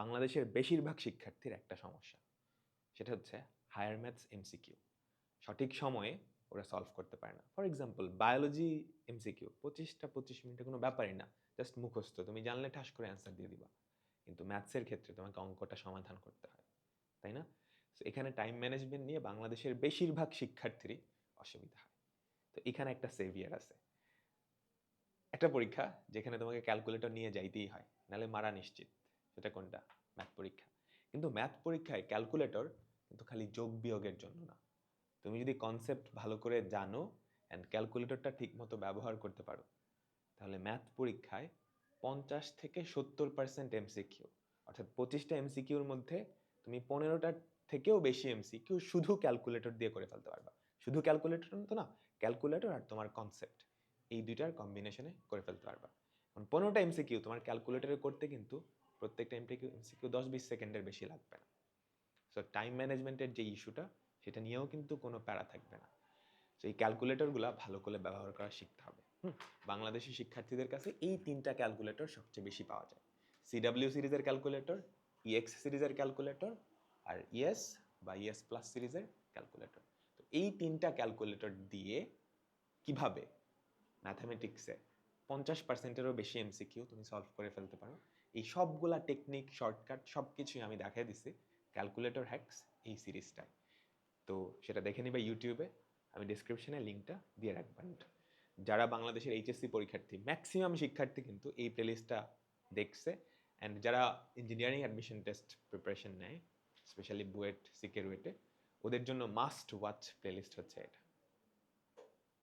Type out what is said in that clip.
বাংলাদেশের বেশিরভাগ শিক্ষার্থীর একটা সমস্যা। সেটা হচ্ছে হায়ার ম্যাথস এমসিকিউ সঠিক সময়ে ওরা সলভ করতে পারে না। ফর এক্সাম্পল বায়োলজি এমসিকিউ পঁচিশটা পঁচিশ মিনিটে কোনো ব্যাপারই না। জাস্ট মুখস্থ, তুমি জানলে ঠাস করে অ্যান্সার দিয়ে দিবা। কিন্তু ম্যাথসের ক্ষেত্রে তোমাকে অঙ্কটা সমাধান করতে হয়, তাই না? তো এখানে টাইম ম্যানেজমেন্ট নিয়ে বাংলাদেশের বেশিরভাগ শিক্ষার্থীরই অসুবিধা হয়। তো এখানে একটা সেভিয়ার আছে। একটা পরীক্ষা যেখানে তোমাকে ক্যালকুলেটর নিয়ে যাইতেই হয় নাহলে মারা নিশ্চিত। সেটা কোনটা? ম্যাথ পরীক্ষা। কিন্তু ম্যাথ পরীক্ষায় ক্যালকুলেটর কিন্তু খালি যোগ বিয়োগের জন্য না। তুমি যদি কনসেপ্ট ভালো করে জানো অ্যান্ড ক্যালকুলেটরটা ঠিকমতো ব্যবহার করতে পারো, তাহলে ম্যাথ পরীক্ষায় পঞ্চাশ থেকে সত্তর পার্সেন্ট এমসিকিউ অর্থাৎ পঁচিশটা এমসিকিউর মধ্যে তুমি পনেরোটার থেকেও বেশি এমসিকিউ শুধু ক্যালকুলেটর দিয়ে করে ফেলতে পারবা। শুধু ক্যালকুলেটর তো না ক্যালকুলেটর আর তোমার কনসেপ্ট এই দুইটার কম্বিনেশনে করে ফেলতে পারবা। কারণ পনেরোটা এমসিকিউ তোমার ক্যালকুলেটরে করতে কিন্তু প্রত্যেকটা এমসিকিউ এমসিকিউ দশ বিশ সেকেন্ডের বেশি লাগবে না। সো টাইম ম্যানেজমেন্টের যে ইস্যুটা সেটা নিয়েও কিন্তু কোনো প্যারা থাকবে না। তো এই ক্যালকুলেটরগুলো ভালো করে ব্যবহার করা শিখতে হবে। বাংলাদেশি শিক্ষার্থীদের কাছে এই তিনটা ক্যালকুলেটর সবচেয়ে বেশি পাওয়া যায়। সিডাব্লিউ সিরিজের ক্যালকুলেটর ইএক্স সিরিজের ক্যালকুলেটর আর ইএস বা ইএস প্লাস সিরিজের ক্যালকুলেটর তো এই তিনটা ক্যালকুলেটর দিয়ে কীভাবে ম্যাথামেটিক্সে পঞ্চাশ পার্সেন্টেরও বেশি এমসিকিউ তুমি সলভ করে ফেলতে পারো। এই সবগুলা টেকনিক শর্টকাট সব কিছুই আমি দেখাই দিছি ক্যালকুলেটর হ্যাক্স এই সিরিজটায়। তো সেটা দেখে নিবা ইউটিউবে আমি ডিসক্রিপশনে লিঙ্কটা দিয়ে রাখবেন যারা বাংলাদেশের এইচএসসি পরীক্ষার্থী ম্যাক্সিমাম শিক্ষার্থী কিন্তু এই প্লেলিস্টটা দেখছে। অ্যান্ড যারা ইঞ্জিনিয়ারিং অ্যাডমিশন টেস্ট প্রিপারেশন নেয় স্পেশালি বুয়েট, সিকের ওয়েটে ওদের জন্য মাস্ট ওয়াচ প্লেলিস্ট হচ্ছে এটা।